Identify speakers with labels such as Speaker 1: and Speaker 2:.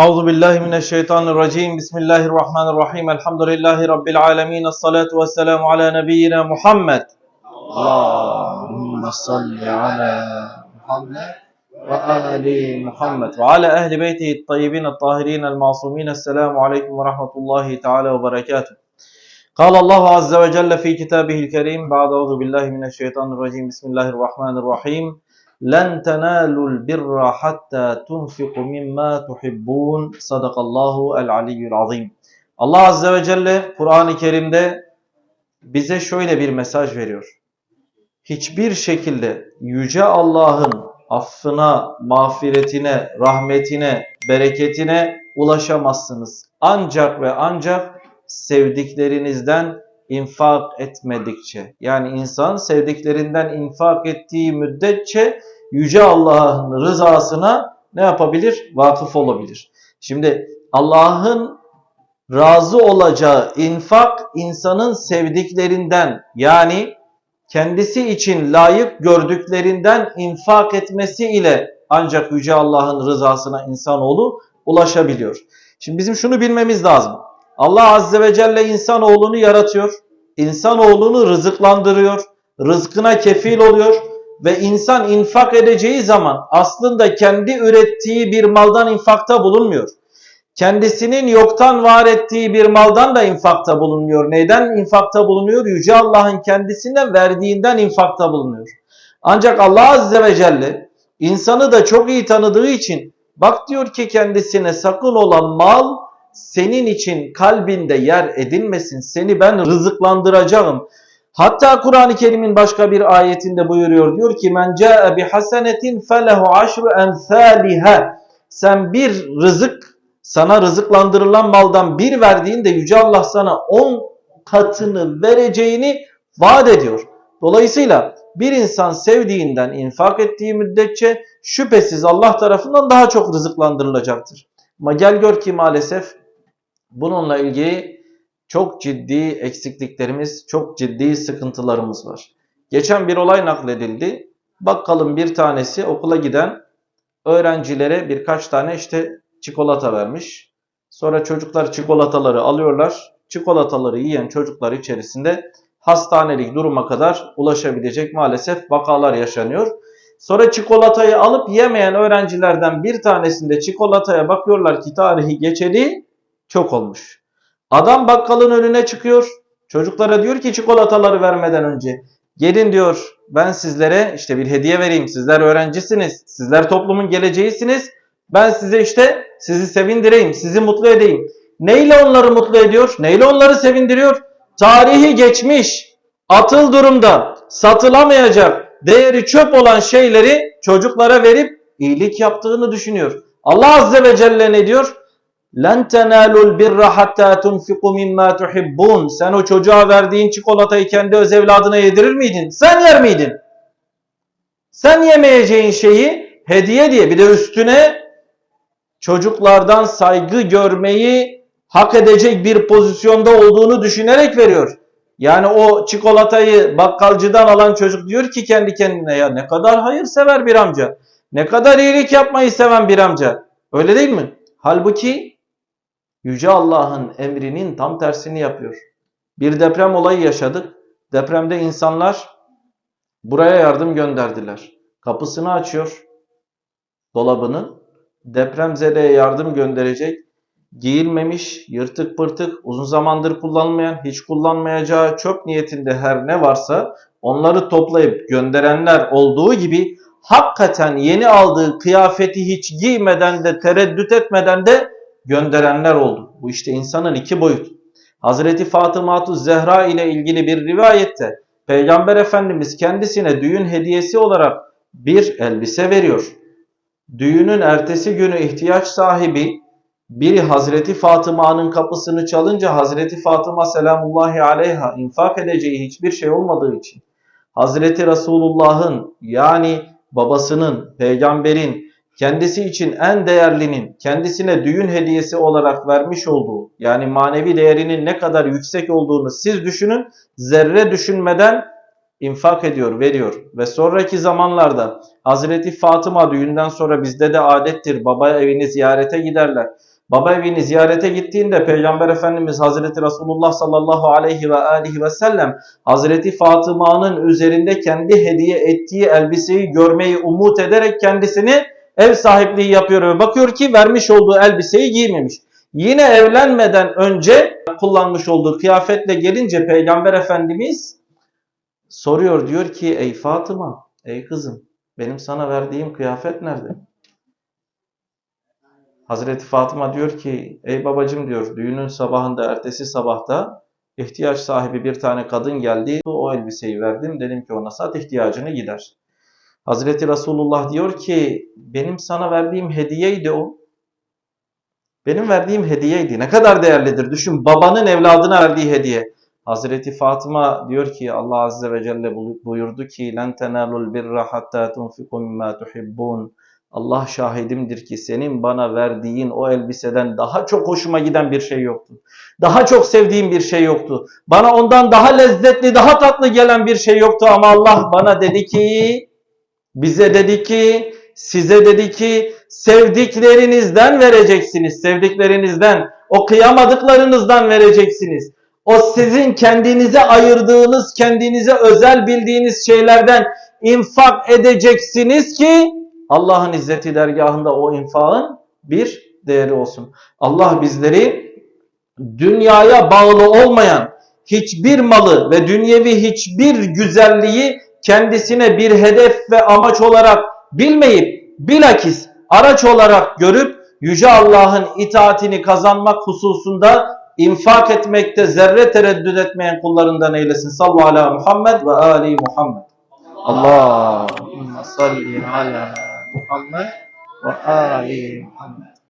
Speaker 1: أعوذ بالله من الشيطان الرجيم. بسم الله الرحمن الرحيم. الحمد لله رب العالمين. الصلاة والسلام على نبينا محمد. اللهم صل على محمد وآل محمد وعلى أهل بيته الطيبين الطاهرين المعصومين. السلام عليكم ورحمة الله تعالى وبركاته. قال الله عز وجل في كتابه الكريم بعد أعوذ بالله من الشيطان الرجيم. بسم الله الرحمن الرحيم. لن تنالوا البر حتى تنفقوا مما تحبون صدق الله العلي العظيم Allah Azze ve Celle Kur'an-ı Kerim'de bize şöyle bir mesaj veriyor. Hiçbir şekilde Yüce Allah'ın affına, mağfiretine, rahmetine, bereketine ulaşamazsınız. Ancak ve ancak sevdiklerinizden infak etmedikçe. Yani insan sevdiklerinden infak ettiği müddetçe Yüce Allah'ın rızasına ne yapabilir? Vakıf olabilir. Şimdi Allah'ın razı olacağı infak insanın sevdiklerinden yani kendisi için layık gördüklerinden infak etmesi ile ancak Yüce Allah'ın rızasına insanoğlu ulaşabiliyor. Şimdi bizim şunu bilmemiz lazım. Allah Azze ve Celle insanoğlunu yaratıyor. İnsanoğlunu rızıklandırıyor. Rızkına kefil oluyor. Ve insan infak edeceği zaman aslında kendi ürettiği bir maldan infakta bulunmuyor. Kendisinin yoktan var ettiği bir maldan da infakta bulunmuyor. Neyden infakta bulunuyor? Yüce Allah'ın kendisine verdiğinden infakta bulunuyor. Ancak Allah Azze ve Celle insanı da çok iyi tanıdığı için bak diyor ki kendisine sakın olan mal senin için kalbinde yer edinmesin. Seni ben rızıklandıracağım. Hatta Kur'an-ı Kerim'in başka bir ayetinde buyuruyor. Diyor ki men ca'e bi hasenetin felehu aşru emsaliha. Sen bir rızık sana rızıklandırılan maldan bir verdiğinde Yüce Allah sana on katını vereceğini vaat ediyor. Dolayısıyla bir insan sevdiğinden infak ettiği müddetçe şüphesiz Allah tarafından daha çok rızıklandırılacaktır. Ama gel gör ki maalesef bununla ilgili çok ciddi eksikliklerimiz, çok ciddi sıkıntılarımız var. Geçen bir olay nakledildi. Bakkalın bir tanesi okula giden öğrencilere birkaç tane işte çikolata vermiş. Sonra çocuklar çikolataları alıyorlar. Çikolataları yiyen çocuklar içerisinde hastanelik duruma kadar ulaşabilecek maalesef vakalar yaşanıyor. Sonra çikolatayı alıp yemeyen öğrencilerden bir tanesinde çikolataya bakıyorlar ki tarihi geçeli çok olmuş. Adam bakkalın önüne çıkıyor. Çocuklara diyor ki çikolataları vermeden önce gelin diyor ben sizlere işte bir hediye vereyim. Sizler öğrencisiniz. Sizler toplumun geleceğisiniz. Ben size işte sizi sevindireyim, sizi mutlu edeyim. Neyle onları mutlu ediyor? Neyle onları sevindiriyor? Tarihi geçmiş, atıl durumda, satılamayacak, değeri çöp olan şeyleri çocuklara verip iyilik yaptığını düşünüyor. Allah Azze ve Celle ne diyor? لَنْ تَنَالُوا الْبِرَّ حَتَّى تُنْفِقُوا مِمَّا تُحِبُّونَ Sen o çocuğa verdiğin çikolatayı kendi öz evladına yedirir miydin? Sen yer miydin? Sen yemeyeceğin şeyi hediye diye bir de üstüne çocuklardan saygı görmeyi hak edecek bir pozisyonda olduğunu düşünerek veriyor. Yani o çikolatayı bakkalcıdan alan çocuk diyor ki kendi kendine ya ne kadar hayırsever bir amca. Ne kadar iyilik yapmayı seven bir amca. Öyle değil mi? Halbuki Yüce Allah'ın emrinin tam tersini yapıyor. Bir deprem olayı yaşadık. Depremde insanlar buraya yardım gönderdiler. Kapısını açıyor dolabının depremzedeye yardım gönderecek, giyilmemiş, yırtık pırtık, uzun zamandır kullanılmayan, hiç kullanmayacağı çöp niyetinde her ne varsa onları toplayıp gönderenler olduğu gibi hakikaten yeni aldığı kıyafeti hiç giymeden de tereddüt etmeden de gönderenler oldu. Bu işte insanın iki boyut. Hazreti Fatıma Zehra ile ilgili bir rivayette Peygamber Efendimiz kendisine düğün hediyesi olarak bir elbise veriyor düğünün ertesi günü ihtiyaç sahibi biri Hazreti Fatıma'nın kapısını çalınca Hazreti Fatıma selamullahi aleyha infak edeceği hiçbir şey olmadığı için Hazreti Resulullah'ın yani babasının, peygamberin kendisi için en değerlinin kendisine düğün hediyesi olarak vermiş olduğu yani manevi değerinin ne kadar yüksek olduğunu siz düşünün. Zerre düşünmeden infak ediyor, veriyor. Ve sonraki zamanlarda Hazreti Fatıma düğünden sonra bizde de adettir. Baba evini ziyarete giderler. Baba evini ziyarete gittiğinde Peygamber Efendimiz Hazreti Resulullah sallallahu aleyhi ve aleyhi ve sellem Hazreti Fatıma'nın üzerinde kendi hediye ettiği elbiseyi görmeyi umut ederek kendisini ev sahipliği yapıyor ve bakıyor ki vermiş olduğu elbiseyi giymemiş. Yine evlenmeden önce kullanmış olduğu kıyafetle gelince Peygamber Efendimiz soruyor diyor ki ey Fatıma, ey kızım benim sana verdiğim kıyafet nerede? Hazreti Fatıma diyor ki ey babacım diyor düğünün sabahında ertesi sabahta ihtiyaç sahibi bir tane kadın geldi. O elbiseyi verdim dedim ki ona sat ihtiyacını gider. Hazreti Resulullah diyor ki benim sana verdiğim hediyeydi o. Benim verdiğim hediyeydi. Ne kadar değerlidir. Düşün babanın evladına verdiği hediye. Hazreti Fatıma diyor ki Allah Azze ve Celle buyurdu ki لَنْ تَنَالُوا الْبِرَّ حَتَّى تُنْفِقُوا مِمَّا تُحِبُّونَ Allah şahidimdir ki senin bana verdiğin o elbiseden daha çok hoşuma giden bir şey yoktu. Daha çok sevdiğim bir şey yoktu. Bana ondan daha lezzetli, daha tatlı gelen bir şey yoktu ama Allah bana dedi ki, bize dedi ki, size dedi ki sevdiklerinizden vereceksiniz. Sevdiklerinizden, o kıyamadıklarınızdan vereceksiniz. O sizin kendinize ayırdığınız, kendinize özel bildiğiniz şeylerden infak edeceksiniz ki Allah'ın izzeti dergahında o infakın bir değeri olsun. Allah bizleri dünyaya bağlı olmayan hiçbir malı ve dünyevi hiçbir güzelliği kendisine bir hedef ve amaç olarak bilmeyip bilakis araç olarak görüp Yüce Allah'ın itaatini kazanmak hususunda infak etmekte zerre tereddüt etmeyen kullarından eylesin. Sallu ala Muhammed ve ali Muhammed. Allahümme salli ala Muhammed ve ali Muhammed.